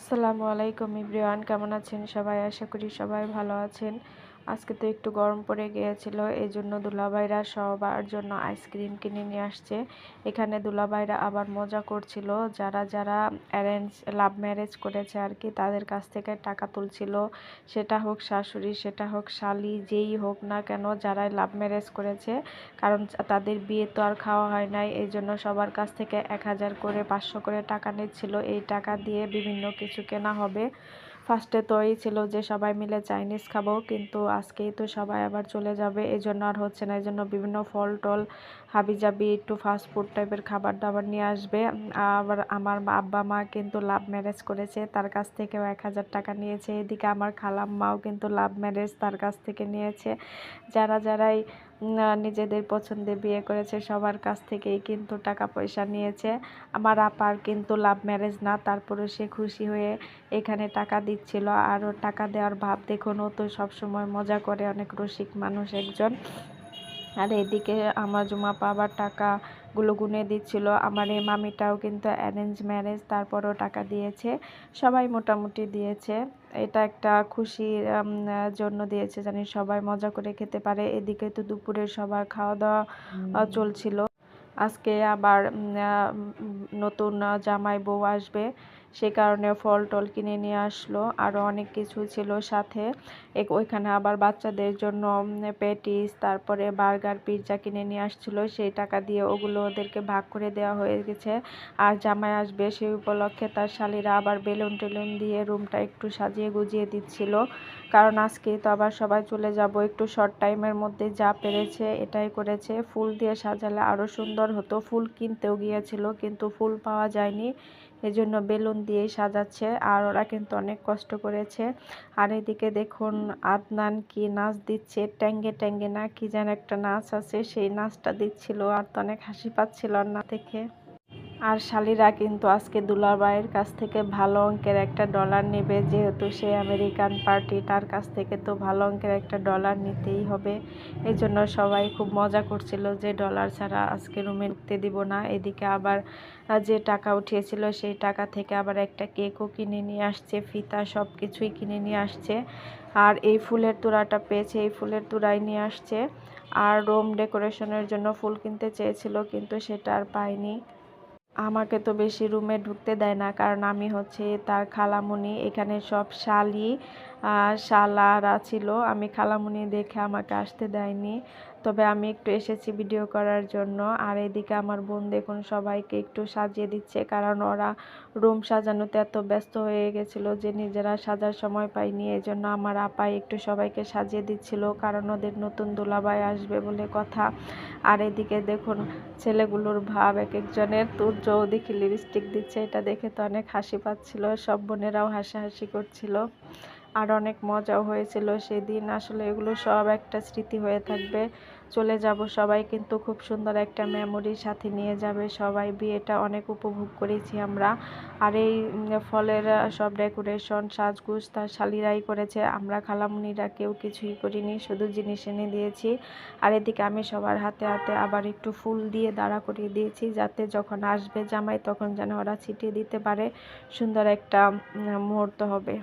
আসসালামু আলাইকুম ইব্রিয়ান কেমন আছেন সবাই? আশা করি সবাই ভালো আছেন। আজকে তো একটু গরম পড়ে গিয়েছিল এই জন্য দুলাভাইরা সবার জন্য আইসক্রিম কিনে নিয়ে আসছে। এখানে দুলাভাইরা আবার মজা করছিল, যারা যারা অ্যারেঞ্জ, লাভ ম্যারেজ করেছে আর কি, তাদের কাছ থেকে টাকা তুলছিল। সেটা হোক শাশুড়ি, সেটা হোক শালি, যেই হোক না কেন, যারাই লাভ ম্যারেজ করেছে, কারণ তাদের বিয়ে তো আর খাওয়া হয় নাই এই জন্য সবার কাছ থেকে এক হাজার করে, পাঁচশো করে টাকা নিচ্ছিল। এই টাকা দিয়ে বিভিন্ন কিছু কেনা হবে। ফার্স্টে তো এই ছিল যে সবাই মিলে চাইনিজ খাব, কিন্তু আজকেই তো সবাই আবার চলে যাবে এই জন্য আর হচ্ছে না এই জন্য বিভিন্ন ফল টল, হাবিজাবি, একটু ফাস্ট ফুড টাইপের খাবার দাবার নিয়ে আসবে। আবার আমার আব্বা মা কিন্তু লাভ ম্যারেজ করেছে, তার কাছ থেকেও এক হাজার টাকা নিয়েছে। এদিকে আমার খালাম মাও কিন্তু লাভ ম্যারেজ তার কাছ থেকে নিয়েছে। যারা যারাই নিজেদের পছন্দে বিয়ে করেছে, সবার কাছ থেকেই কিন্তু টাকা পয়সা নিয়েছে। আমার আপার কিন্তু লাভ ম্যারেজ না তারপরে সে খুশি হয়ে এখানে টাকা দিচ্ছিল। আর টাকা দেওয়ার ভাব দেখুন, ও তো সবসময় মজা করে, অনেক রসিক মানুষ একজন। আর এদিকে আমার জুমাপা আবার টাকাগুলো গুনে দিচ্ছিল। আমার এই মামিটাও কিন্তু অ্যারেঞ্জ ম্যারেজ তারপরও টাকা দিয়েছে। সবাই মোটামুটি দিয়েছে। এটা একটা খুশির জন্য দিয়েছে। জানি সবাই মজা করে খেতে পারে। এদিকে তো দুপুরে সবার খাওয়া দাওয়া চলছিল। আজকে আবার নতুন জামাই বউ আসবে। সে কারণে ফল টল কিনে নিয়ে আসলো। আরও অনেক কিছু ছিল সাথে। এক ওইখানে আবার বাচ্চাদের জন্য প্যাটিস তারপরে বার্গার, পিৎজা কিনে নিয়ে আসছিল। সেই টাকা দিয়ে ওগুলো ওদেরকে ভাগ করে দেওয়া হয়ে গেছে। আর জামাই আসবে সেই উপলক্ষে তার শালিরা আবার বেলুন টেলুন দিয়ে রুমটা একটু সাজিয়ে গুজিয়ে দিচ্ছিল। কারণ আজকে তো আবার সবাই চলে যাব। একটু শর্ট টাইমের মধ্যে যা পেরেছে এটাই করেছে। ফুল দিয়ে সাজালে আরও সুন্দর হতো। ফুল কিনতেও গিয়েছিল, কিন্তু ফুল পাওয়া যায়নি। এজন্য বেলুন দিয়ে সাজাচ্ছে আর ওরা কিন্তু অনেক কষ্ট করেছে। আর এদিকে দেখুন আদনান কি নাচ দিচ্ছে, ট্যাঙ্গে ট্যাঙ্গে না কি যেন একটা নাচ আছে, সেই নাচটা দিচ্ছিল আর তো অনেক হাসি পাচ্ছিল না দেখে। আর শালিরা কিন্তু আজকে দুলাভাইয়ের কাছ থেকে ভালো অঙ্কের একটা ডলার নেবে, যেহেতু সে আমেরিকান পার্টি তার কাছ থেকে তো ভালো অঙ্কের একটা ডলার নিতেই হবে। এই জন্য সবাই খুব মজা করছিল যে ডলার ছাড়া আজকে রুমে ঢুকতে দিব না। এদিকে আবার যে টাকা উঠিয়েছিল, সেই টাকা থেকে আবার একটা কেকও কিনে নিয়ে আসছে, ফিতা সব কিছুই কিনে নিয়ে আসছে। আর এই ফুলের তোড়াটা পেয়েছে, এই ফুলের তোড়াই নিয়ে আসছে। আর রুম ডেকোরেশনের জন্য ফুল কিনতে চেয়েছিল, কিন্তু সেটা আর পায়নি। আমাকে তো বেশি রুমে ঢুকতে দেয় না। কারণ আমি হচ্ছে তার খালামুনি, এখানে সব শালি। শালারা ছিল, আমি খালামুনি দেখে আমাকে আসতে দেয়নি। তবে আমি একটু এসেছি ভিডিও করার জন্য। আর এদিকে আমার বোন দেখুন, সবাইকে একটু সাজিয়ে দিচ্ছে, কারণ ওরা রুম সাজানোতে এত ব্যস্ত হয়ে গেছিল যে নিজেরা সাজার সময় পায়নি এই জন্য আমার আপাই একটু সবাইকে সাজিয়ে দিচ্ছিল, কারণ ওদের নতুন দোলাবাই আসবে বলে কথা। আর এদিকে দেখুন, ছেলেগুলোর ভাব এক একজনের। তুর্য দেখি লিপস্টিক দিচ্ছে, এটা দেখে তো অনেক হাসি পাচ্ছিল, সব বোনেরাও হাসাহাসি করছিল। আর অনেক মজাও হয়েছিল সেদিন। আসলে এগুলো সব একটা স্মৃতি হয়ে থাকবে। চলে যাব সবাই, কিন্তু খুব সুন্দর একটা মেমোরি সাথে নিয়ে যাবে সবাই। বিয়েটা অনেক উপভোগ করেছি আমরা। আর এই ফলের সব ডেকোরেশন সাজগুজ তার শালিরাই করেছে। আমরা খালামুনিরা কেউ কিছুই করিনি, শুধু জিনিস এনে দিয়েছি। আর এদিকে আমি সবার হাতে হাতে আবার একটু ফুল দিয়ে দাঁড়া করিয়ে দিয়েছি, যাতে যখন আসবে জামাই তখন যেন ওরা ছিটিয়ে দিতে পারে। সুন্দর একটা মুহূর্ত হবে।